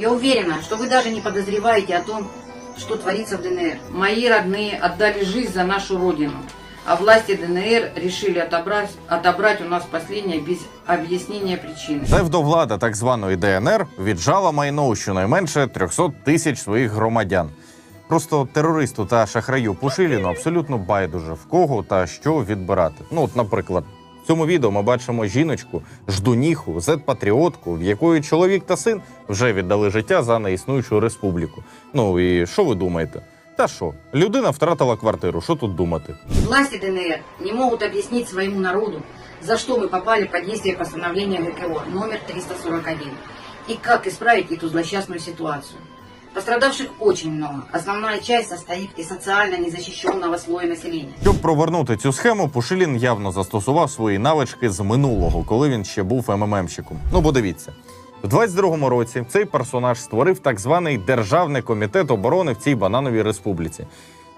Я уверена, что вы даже не подозреваете о том, что творится в ДНР. Мои родные отдали жизнь за нашу родину, а власти ДНР решили отобрать, отобрать у нас последнее без объяснения причины. Псевдовлада так званої ДНР віджала майно у щонайменше 300 тисяч своїх громадян. Просто терористу та шахраю Пушиліну абсолютно байдуже в кого та що відбирати. Ну, от, наприклад, в цьому відео ми бачимо жіночку, ждуніху, зет-патріотку, в якої чоловік та син вже віддали життя за неіснуючу республіку. Ну і що ви думаєте? Та що, людина втратила квартиру, що тут думати? Власти ДНР не могут объяснить своему народу, за что мы попали под действие постановления ГКО номер 341 и как исправить эту злосчастную ситуацию. Пострадавших очень много. Основная часть состоит из социально незащищенного слоя населения. Щоб провернути цю схему, Пушилін явно застосував свої навички з минулого, коли він ще був МММщиком. Ну, бо дивіться. В 22-му році цей персонаж створив так званий Державний комітет оборони в цій банановій республіці.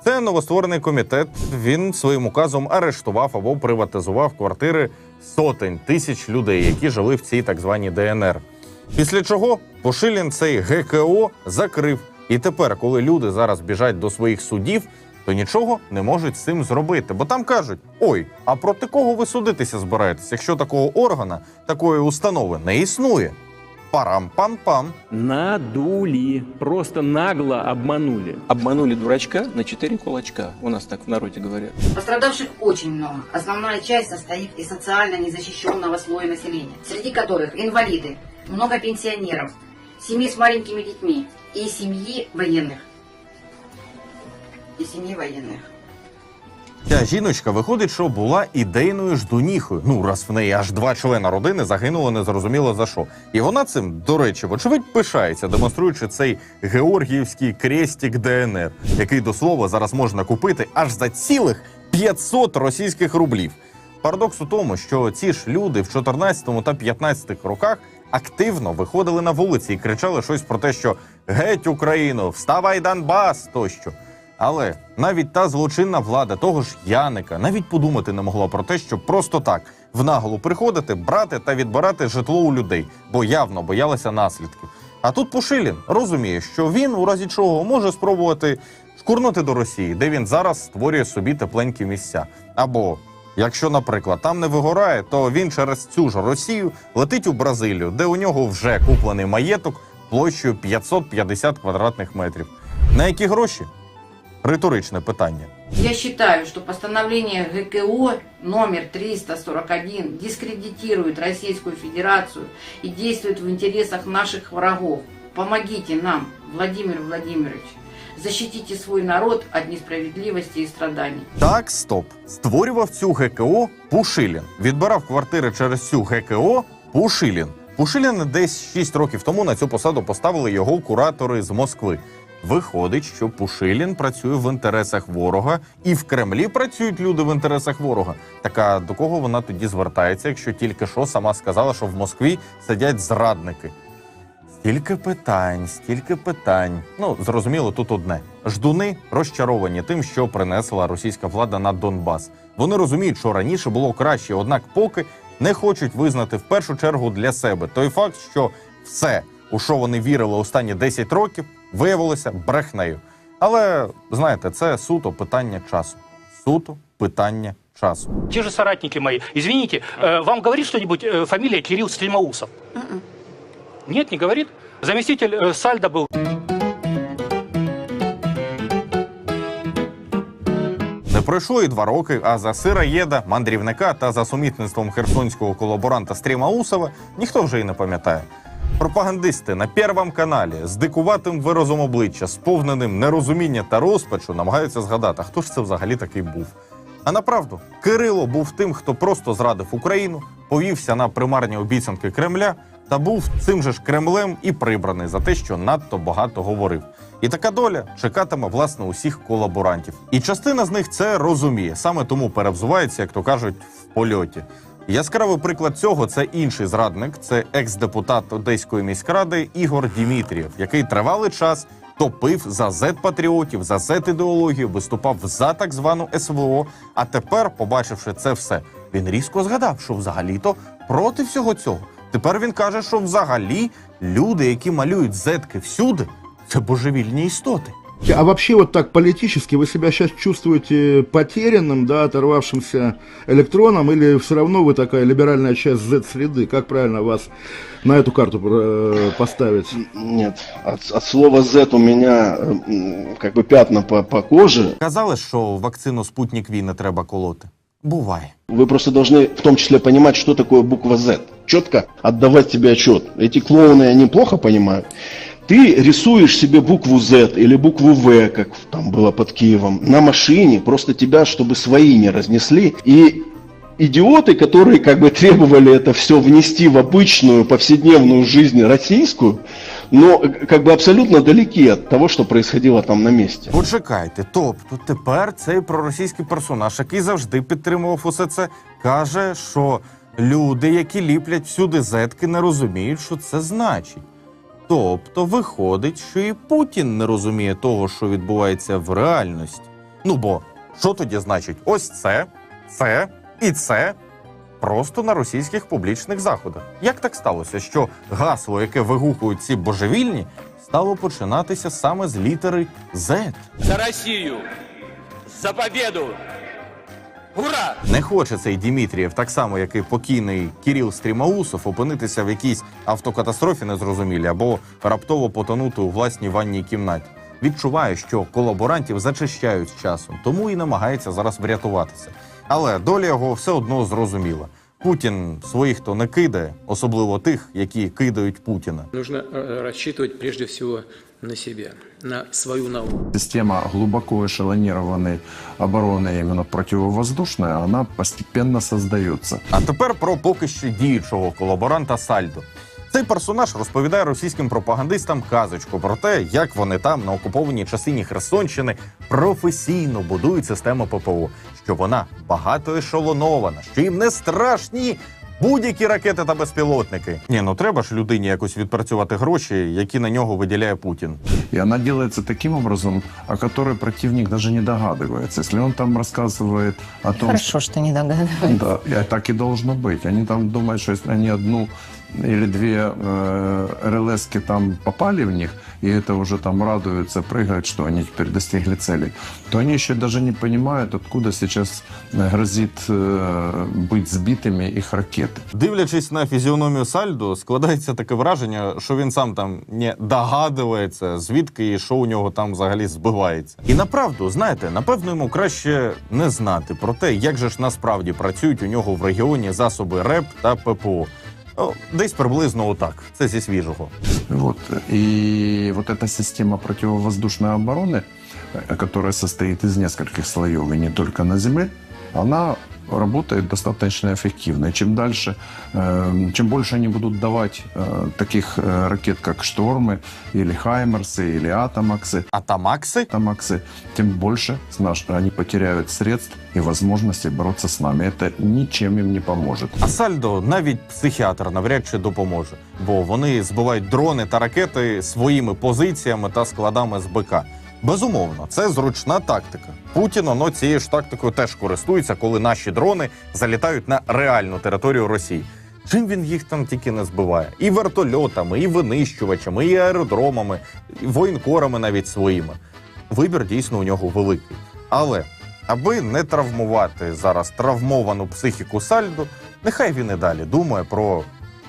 Це новостворений комітет. Він своїм указом арештував або приватизував квартири сотень тисяч людей, які жили в цій так званій ДНР. Після чого Пошилін цей ГКО закрив. І тепер, коли люди зараз біжать до своїх судів, то нічого не можуть з цим зробити. Бо там кажуть: ой, а проти кого ви судитися збираєтесь, якщо такого органа, такої установи не існує? Парам-пам-пам. Надули, просто нагло обманули. Обманули дурачка на четыре кулачка. У нас так в народе говорят. Пострадавших очень много. Основная часть состоит из социально незащищенного слоя населения, среди которых инвалиды, много пенсионеров, семьи с маленькими детьми и семьи военных. И семьи военных. Ця жіночка виходить, що була ідейною ждуніхою. Ну, раз в неї аж два члена родини загинули незрозуміло за що. І вона цим, до речі, вочевидь пишається, демонструючи цей георгіївський крестик ДНР, який до слова зараз можна купити аж за цілих 500 російських рублів. Парадокс у тому, що ці ж люди в 14 та 15 роках активно виходили на вулиці і кричали щось про те, що геть Україну, вставай Донбас тощо. Але навіть та злочинна влада того ж Яника навіть подумати не могла про те, щоб просто так в наголу приходити, брати та відбирати житло у людей, бо явно боялися наслідків. А тут Пушилін розуміє, що він у разі чого може спробувати шкурнути до Росії, де він зараз створює собі тепленькі місця. Або якщо, наприклад, там не вигорає, то він через цю ж Росію летить у Бразилію, де у нього вже куплений маєток площею 550 квадратних метрів. На які гроші? Риторичне питання. Я считаю, что постановление ГКО номер 341 дискредитирует Российскую Федерацию и действует в интересах наших врагов. Помогите нам, Владимир Владимирович. Защитите свой народ от несправедливости и страданий. Так, стоп. Створював цю ГКО Пушилін. Відбирав квартири через цю ГКО Пушилін. Пушилін десь 6 років тому на цю посаду поставили його куратори з Москви. Виходить, що Пушилін працює в інтересах ворога, і в Кремлі працюють люди в інтересах ворога. Так а до кого вона тоді звертається, якщо тільки що сама сказала, що в Москві сидять зрадники? Стільки питань, стільки питань. Ну, зрозуміло, тут одне. Ждуни розчаровані тим, що принесла російська влада на Донбас. Вони розуміють, що раніше було краще, однак поки не хочуть визнати в першу чергу для себе той факт, що все, у що вони вірили останні 10 років, виявилося брехнею. Але знаєте, це суто питання часу. Суто питання часу. Те же соратники мои. Извините, э, вам говорит что-нибудь э, фамилия Кирилл Стрельмаусов? Нет, не говорит? Заместитель э, Сальдо был. Не пройшло і два роки, а за сироєда, мандрівника та за сумітництвом херсонського колаборанта Стріма Усова ніхто вже й не пам'ятає. Пропагандисти на Первому каналі з дикуватим виразом обличчя, сповненим нерозуміння та розпачу, намагаються згадати, хто ж це взагалі такий був. А направду, Кирило був тим, хто просто зрадив Україну, повівся на примарні обіцянки Кремля та був цим же ж Кремлем і прибраний за те, що надто багато говорив. І така доля чекатиме власне усіх колаборантів. І частина з них це розуміє, саме тому перевзувається, як то кажуть, в польоті. Яскравий приклад цього це інший зрадник, це екс-депутат Одеської міськради Ігор Дімітрієв, який тривалий час топив за зет-патріотів, за зет-ідеологію, виступав за так звану СВО. А тепер, побачивши це все, він різко згадав, що взагалі-то проти всього цього. Тепер він каже, що взагалі люди, які малюють зетки всюди, це божевільні істоти. А вообще вот так политически вы себя сейчас чувствуете потерянным, да, оторвавшимся электроном, или все равно вы такая либеральная часть Z-среды? Как правильно вас на эту карту э, поставить? Нет, от, от слова Z у меня э, м, как бы пятна по, по коже. Казали, що вакцину Спутник V не треба колоти. Буває. Вы просто должны в том числе понимать, что такое буква Z. Четко отдавать себе отчет. Эти клоуны, они плохо понимают. Ты рисуешь себе букву Z или букву В, как там было под Киевом, на машине, просто тебя, чтобы свои не разнесли. И идиоты, которые как бы требовали это все внести в обычную повседневную жизнь российскую, но э, как бы абсолютно далеки от того, что происходило там на месте. Почекайте, тобто тепер цей проросійський персонаж, який завжди підтримував усе це, каже, що люди, які ліплять всюди зетки, не розуміють, що це значить. Тобто виходить, що і Путін не розуміє того, що відбувається в реальності. Ну бо що тоді значить ось це, це і це просто на російських публічних заходах? Як так сталося, що гасло, яке вигукують ці божевільні, стало починатися саме з літери Z? За Россию! За победу! Ура! Не хоче цей Дімітрієв, так само як і покійний Кіріл Стрімаусов, опинитися в якійсь автокатастрофі незрозумілій або раптово потонути у власній ванній кімнаті. Відчуває, що колаборантів зачищають з часом, тому і намагається зараз врятуватися. Але доля його все одно зрозуміла. Путін своїх то не кидає, особливо тих, які кидають Путіна. Нужно э, рассчитывать прежде всего на себя, на свою науку. Система глубоко эшелонированной обороны, именно противовоздушная, она постепенно создается. А тепер про поки що діючого колаборанта Сальдо. Цей персонаж розповідає російським пропагандистам казочку про те, як вони там на окупованій частині Херсонщини професійно будують систему ППО, що вона багато ешелонована, що їм не страшні будь-які ракети та безпілотники. Ні, ну треба ж людині якось відпрацювати гроші, які на нього виділяє Путін. И она делается таким образом, о которой противник даже не догадывается. Если он там рассказывает о том, Хорошо, что не догадываюсь. Да, и так и должно быть. Они там думают, что если они одну или две э, РЛСки там попали в них, и это уже там радуются, прыгают, что они теперь достигли цели, то они еще даже не понимают, откуда сейчас э, грозит э, быть сбитыми их ракеты. Дивлячись на фізіономію Сальдо, складається таке враження, що він сам там не догадується, звідки і що у нього там взагалі збивається. І направду, знаєте, напевно, йому краще не знати про те, як же ж насправді працюють у нього в регіоні засоби РЕП та ППО. О, десь приблизно отак. Це зі свіжого. Вот. И вот эта система противовоздушной обороны, э, которая состоит из нескольких слоев и не только на земле, она работает достаточно эффективно. И чем дальше, э, чем больше они будут давать э, таких э, ракет, как «Штормы» или «Хаймерсы» или «Атомаксы», А тамакси? «Атомаксы», тем больше с наш- они потеряют средств и возможности бороться с нами. Это ничем им не поможет. А Сальдо навіть психіатр навряд чи допоможе, бо вони збивають дрони та ракети своїми позиціями та складами з БК. Безумовно, це зручна тактика. Путін оно цією ж тактикою теж користується, коли наші дрони залітають на реальну територію Росії. Чим він їх там тільки не збиває? І вертольотами, і винищувачами, і аеродромами, і воєнкорами навіть своїми. Вибір дійсно у нього великий. Але аби не травмувати зараз травмовану психіку Сальдо, нехай він і далі думає про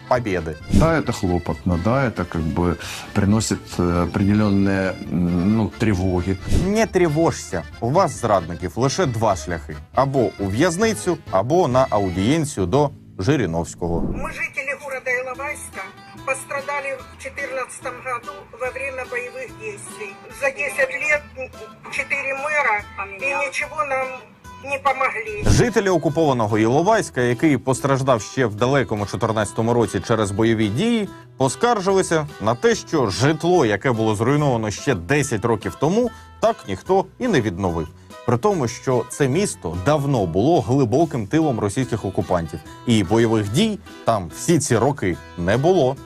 побєди. Да, это хлопотно, да, это как бы приносит э, определенные м, ну, тревоги. Не тривожся. У вас, зрадників, лише два шляхи: або у в'язницю, або на аудієнцію до Жириновського. Мы, жители города Иловайска, пострадали в 2014 году во время боевых действий. За 10 лет 4 мэра и ничего нам не помогли. Жителі окупованого Іловайська, який постраждав ще в далекому 14-му році через бойові дії, поскаржилися на те, що житло, яке було зруйновано ще 10 років тому, так ніхто і не відновив. При тому, що це місто давно було глибоким тилом російських окупантів, і бойових дій там всі ці роки не було.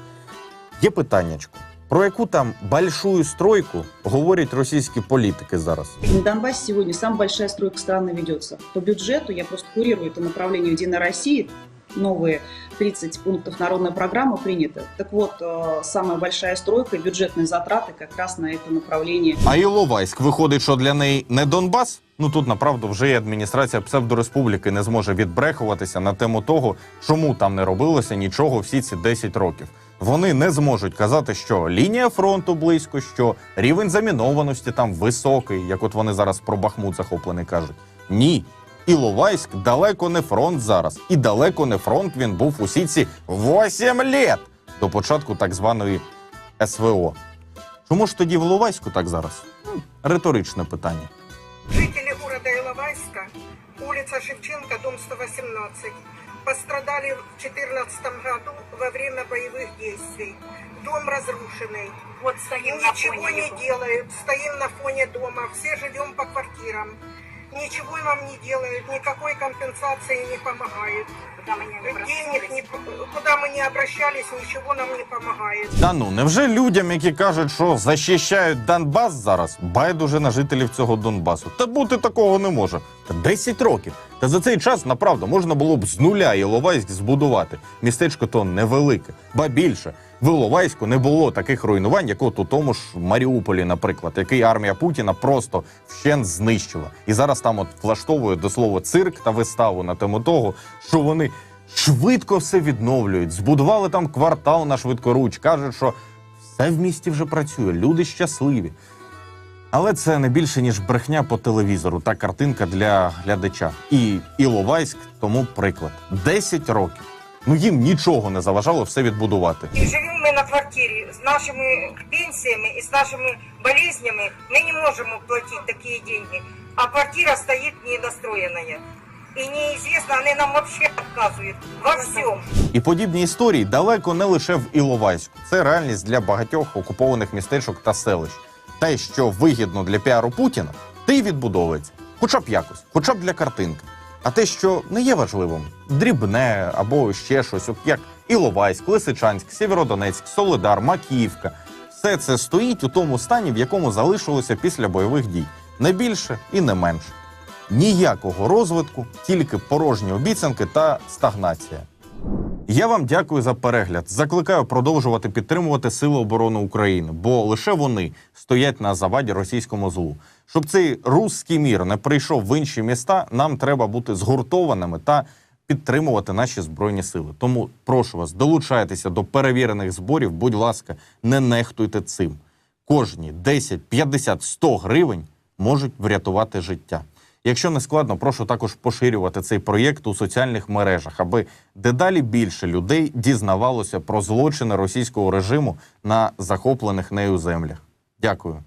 Є питаннячко. Про яку там большую стройку говорять російські політики зараз? На Донбассе сегодня самая большая стройка страны ведется. По бюджету, я просто курирую это направление Единой России, новые 30 пунктов народной программы приняты. Так вот, э, самая большая стройка, бюджетные затраты как раз на это направление. А Іловайськ виходить, що для неї не Донбас. Ну тут направду вже і адміністрація псевдореспубліки не зможе відбрехуватися на тему того, чому там не робилося нічого всі ці 10 років. Вони не зможуть казати, що лінія фронту близько, що рівень замінованості там високий, як от вони зараз про Бахмут захоплений кажуть. Ні. Іловайськ далеко не фронт зараз, і далеко не фронт він був усі ці 8 літ до початку так званої СВО. Чому ж тоді в Іловайську так зараз? М, Риторичне питання. Жители города Иловайска, улица Шевченко, дом 118, пострадали в 2014 году во время боевых действий. Дом разрушенный. Вот стоим Ничего на фоне не его. делают, стоим на фоне дома, все живем по квартирам. Ничего нам не делают, никакой компенсации не помогают. Куда мы не Денег не, куда мы не обращались, ничего нам не помогает. Та ну, невже людям, які кажуть, що захищають Донбас зараз, байдуже на жителів цього Донбасу? Та бути такого не може. Та 10 років. Та за цей час, направду, можна було б з нуля Іловайськ збудувати. Містечко то невелике, ба більше. В Іловайську не було таких руйнувань, як от у тому ж Маріуполі, наприклад, який армія Путіна просто вщент знищила. І зараз там от влаштовує до слова цирк та виставу на тему того, що вони швидко все відновлюють. Збудували там квартал на швидкоруч. кажуть, що все в місті вже працює, люди щасливі. Але це не більше ніж брехня по телевізору та картинка для глядача. І Іловайськ тому приклад: 10 років. Ну їм нічого не заважало все відбудувати. И живем мы на квартире с нашими пенсиями и с нашими болезнями. Мы не можем уплатить такие деньги. А квартира стоит недостроенная. И неизвестно, они нам вообще отказывают во всем. І подібні історії далеко не лише в Іловайську. Це реальність для багатьох окупованих містечок та селищ. Те, що вигідно для піару Путіна, те й відбудовується, хоча б якось, хоча б для картинки. А те, що не є важливим, дрібне або ще щось, от як Іловайськ, Лисичанськ, Сєвєродонецьк, Солидар, Макіївка, все це стоїть у тому стані, в якому залишилося після бойових дій, не більше і не менше. Ніякого розвитку, тільки порожні обіцянки та стагнація. Я вам дякую за перегляд. Закликаю продовжувати підтримувати Сили оборони України, бо лише вони стоять на заваді російському злу. Щоб цей руський мір не прийшов в інші міста, нам треба бути згуртованими та підтримувати наші збройні сили. Тому прошу вас, долучайтеся до перевірених зборів. Будь ласка, не нехтуйте цим. Кожні 10, 50, 100 гривень можуть врятувати життя. Якщо не складно, прошу також поширювати цей проєкт у соціальних мережах, аби дедалі більше людей дізнавалося про злочини російського режиму на захоплених нею землях. Дякую.